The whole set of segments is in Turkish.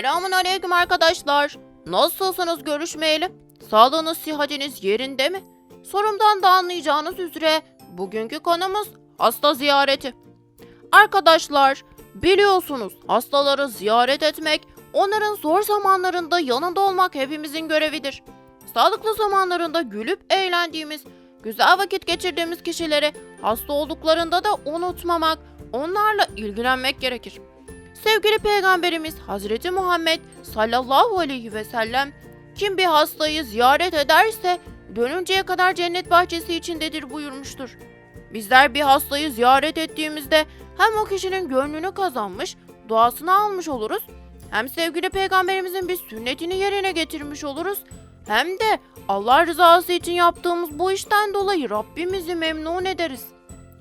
Selamun aleyküm arkadaşlar. Nasılsınız görüşmeyeli? Sağlığınız, sıhhatiniz yerinde mi? Sorumdan da anlayacağınız üzere bugünkü konumuz hasta ziyareti. Arkadaşlar, biliyorsunuz hastaları ziyaret etmek, onların zor zamanlarında yanında olmak hepimizin görevidir. Sağlıklı zamanlarında gülüp eğlendiğimiz, güzel vakit geçirdiğimiz kişileri hasta olduklarında da unutmamak, onlarla ilgilenmek gerekir. Sevgili Peygamberimiz Hazreti Muhammed sallallahu aleyhi ve sellem kim bir hastayı ziyaret ederse dönünceye kadar cennet bahçesi içindedir buyurmuştur. Bizler bir hastayı ziyaret ettiğimizde hem o kişinin gönlünü kazanmış, duasını almış oluruz, hem sevgili peygamberimizin bir sünnetini yerine getirmiş oluruz, hem de Allah rızası için yaptığımız bu işten dolayı Rabbimizi memnun ederiz.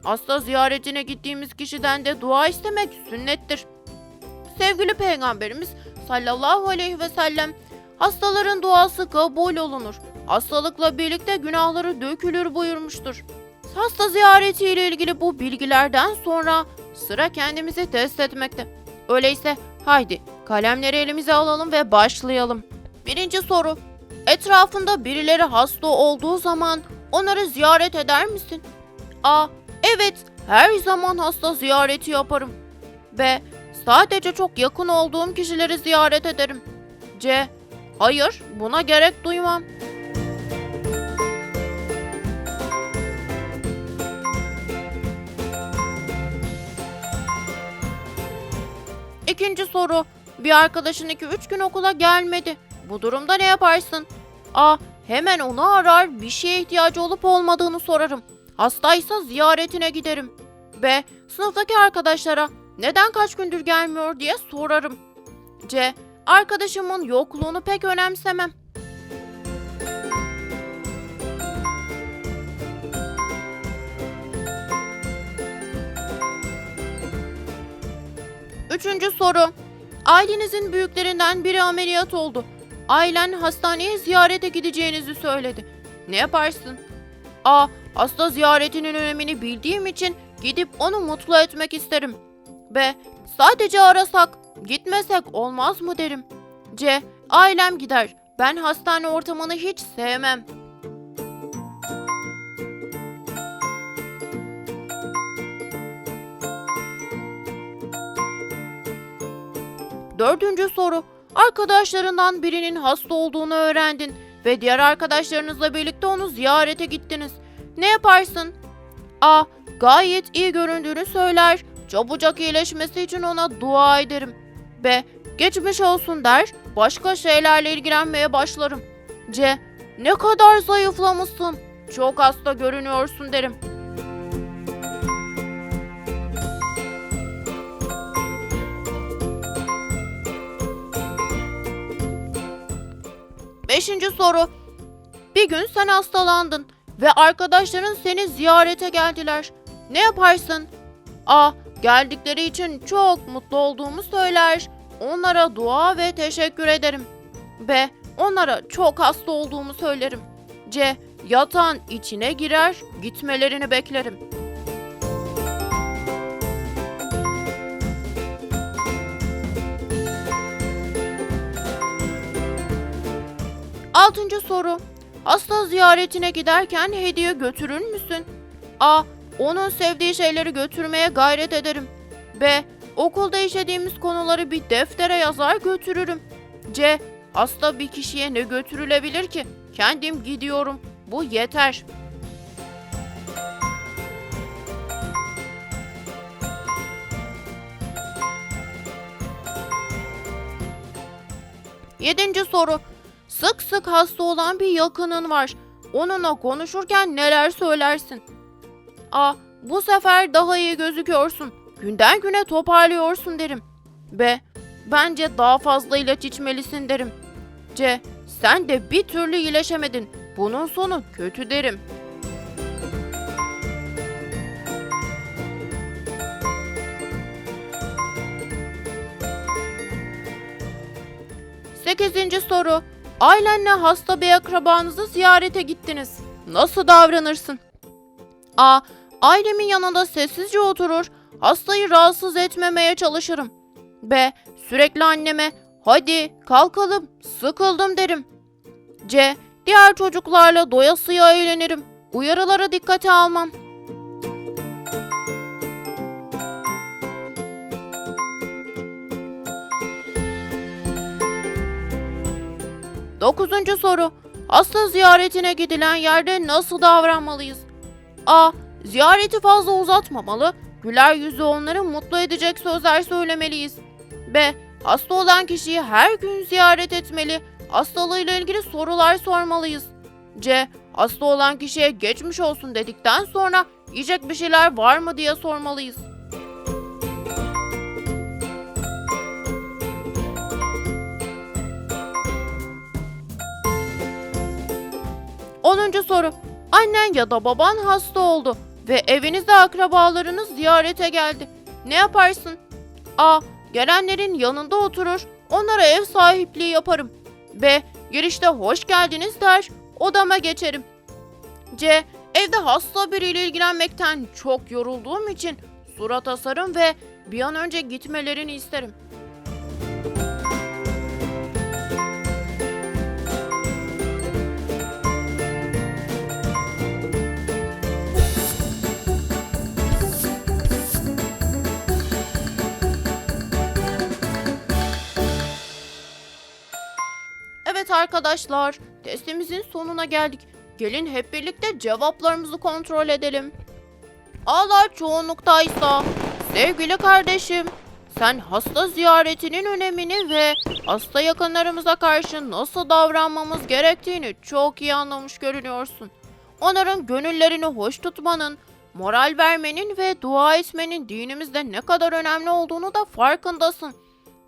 Hasta ziyaretine gittiğimiz kişiden de dua istemek sünnettir. Sevgili peygamberimiz sallallahu aleyhi ve sellem hastaların duası kabul olunur. Hastalıkla birlikte günahları dökülür buyurmuştur. Hasta ziyareti ile ilgili bu bilgilerden sonra sıra kendimizi test etmekte. Öyleyse haydi kalemleri elimize alalım ve başlayalım. Birinci soru. Etrafında birileri hasta olduğu zaman onları ziyaret eder misin? A. Evet, her zaman hasta ziyareti yaparım. B. Sadece çok yakın olduğum kişileri ziyaret ederim. C. Hayır, buna gerek duymam. İkinci soru. Bir arkadaşın 2-3 gün okula gelmedi. Bu durumda ne yaparsın? A. Hemen onu arar, bir şeye ihtiyacı olup olmadığını sorarım. Hastaysa ziyaretine giderim. B. Sınıftaki arkadaşlara neden kaç gündür gelmiyor diye sorarım. C. Arkadaşımın yokluğunu pek önemsemem. Üçüncü soru. Ailenizin büyüklerinden biri ameliyat oldu. Ailen hastaneye ziyarete gideceğinizi söyledi. Ne yaparsın? A. Hasta ziyaretinin önemini bildiğim için gidip onu mutlu etmek isterim. B. Sadece arasak, gitmesek olmaz mı derim. C. Ailem gider. Ben hastane ortamını hiç sevmem. Dördüncü soru. Arkadaşlarından birinin hasta olduğunu öğrendin ve diğer arkadaşlarınızla birlikte onu ziyarete gittiniz. Ne yaparsın? A. Gayet iyi göründüğünü söyler, çabucak iyileşmesi için ona dua ederim. B. Geçmiş olsun der, başka şeylerle ilgilenmeye başlarım. C. Ne kadar zayıflamışsın, çok hasta görünüyorsun derim. Beşinci soru. Bir gün sen hastalandın ve arkadaşların seni ziyarete geldiler. Ne yaparsın? A. Geldikleri için çok mutlu olduğumu söyler. Onlara dua ve teşekkür ederim. B. Onlara çok hasta olduğumu söylerim. C. Yatağın içine girer, gitmelerini beklerim. Altıncı soru. Hasta ziyaretine giderken hediye götürür müsün? A. Onun sevdiği şeyleri götürmeye gayret ederim. B. Okulda işlediğimiz konuları bir deftere yazar götürürüm. C. Hasta bir kişiye ne götürülebilir ki? Kendim gidiyorum. Bu yeter. Yedinci soru. Sık sık hasta olan bir yakının var. Onunla konuşurken neler söylersin? A. Bu sefer daha iyi gözüküyorsun. Günden güne toparlıyorsun derim. B. Bence daha fazla ilaç içmelisin derim. C. Sen de bir türlü iyileşemedin. Bunun sonu kötü derim. Sekizinci soru. Ailenle hasta bir akrabanızı ziyarete gittiniz. Nasıl davranırsın? A. Ailemin yanında sessizce oturur, hastayı rahatsız etmemeye çalışırım. B. Sürekli anneme Hadi kalkalım, sıkıldım derim. C. Diğer çocuklarla doyasıya eğlenirim. Uyarılara dikkate almam. Dokuzuncu soru. Hasta ziyaretine gidilen yerde nasıl davranmalıyız? A. Ziyareti fazla uzatmamalı, güler yüzlü onları mutlu edecek sözler söylemeliyiz. B. Hasta olan kişiyi her gün ziyaret etmeli, hastalığıyla ilgili sorular sormalıyız. C. Hasta olan kişiye geçmiş olsun dedikten sonra yiyecek bir şeyler var mı diye sormalıyız. Onuncu soru. Annen ya da baban hasta oldu ve evinizde akrabalarınız ziyarete geldi. Ne yaparsın? A. Gelenlerin yanında oturur, onlara ev sahipliği yaparım. B. Girişte hoş geldiniz der, odama geçerim. C. Evde hasta biriyle ilgilenmekten çok yorulduğum için surat asarım ve bir an önce gitmelerini isterim. Evet arkadaşlar, testimizin sonuna geldik. Gelin hep birlikte cevaplarımızı kontrol edelim. A'lar çoğunluktaysa, sevgili kardeşim, sen hasta ziyaretinin önemini ve hasta yakınlarımıza karşı nasıl davranmamız gerektiğini çok iyi anlamış görünüyorsun. Onların gönüllerini hoş tutmanın, moral vermenin ve dua etmenin dinimizde ne kadar önemli olduğunu da farkındasın.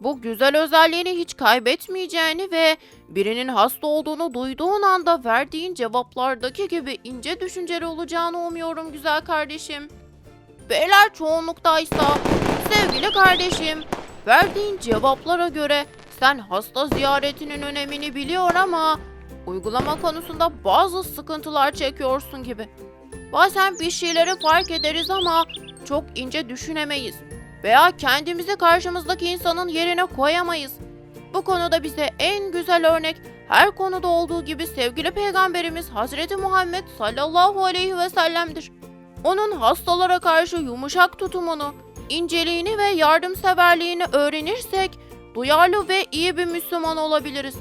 Bu güzel özelliğini hiç kaybetmeyeceğini ve birinin hasta olduğunu duyduğun anda verdiğin cevaplardaki gibi ince düşünceli olacağını umuyorum güzel kardeşim. Beyler çoğunluktaysa, sevgili kardeşim, verdiğin cevaplara göre sen hasta ziyaretinin önemini biliyor ama uygulama konusunda bazı sıkıntılar çekiyorsun gibi. Bazen bir şeyleri fark ederiz ama çok ince düşünemeyiz veya kendimizi karşımızdaki insanın yerine koyamayız. Bu konuda bize en güzel örnek her konuda olduğu gibi sevgili peygamberimiz Hazreti Muhammed sallallahu aleyhi ve sellem'dir. Onun hastalara karşı yumuşak tutumunu, inceliğini ve yardımseverliğini öğrenirsek duyarlı ve iyi bir Müslüman olabiliriz.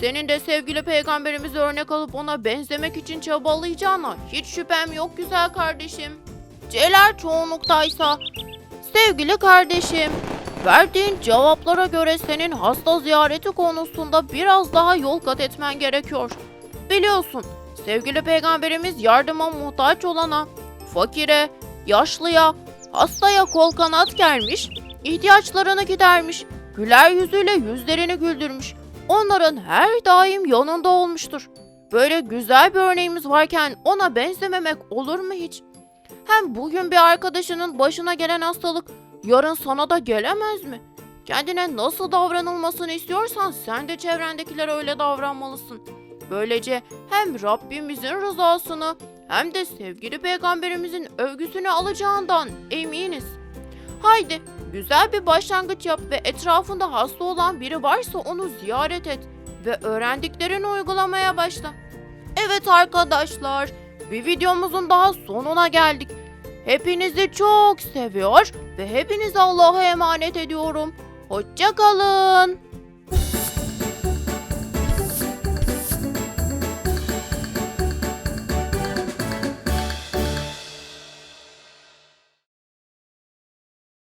Senin de sevgili peygamberimizi örnek alıp ona benzemek için çabalayacağına hiç şüphem yok güzel kardeşim. C'ler çoğunluktaysa Sevgili kardeşim, verdiğin cevaplara göre senin hasta ziyareti konusunda biraz daha yol kat etmen gerekiyor. Biliyorsun, sevgili peygamberimiz yardıma muhtaç olana, fakire, yaşlıya, hastaya kol kanat germiş, ihtiyaçlarını gidermiş, güler yüzüyle yüzlerini güldürmüş. Onların her daim yanında olmuştur. Böyle güzel bir örneğimiz varken ona benzememek olur mu hiç? Hem bugün bir arkadaşının başına gelen hastalık yarın sana da gelemez mi? Kendine nasıl davranılmasını istiyorsan sen de çevrendekilere öyle davranmalısın. Böylece hem Rabbimizin rızasını hem de sevgili peygamberimizin övgüsünü alacağından eminiz. Haydi güzel bir başlangıç yap ve etrafında hasta olan biri varsa onu ziyaret et ve öğrendiklerini uygulamaya başla. Evet arkadaşlar, bir videomuzun daha sonuna geldik. Hepinizi çok seviyor ve hepinizi Allah'a emanet ediyorum. Hoşçakalın.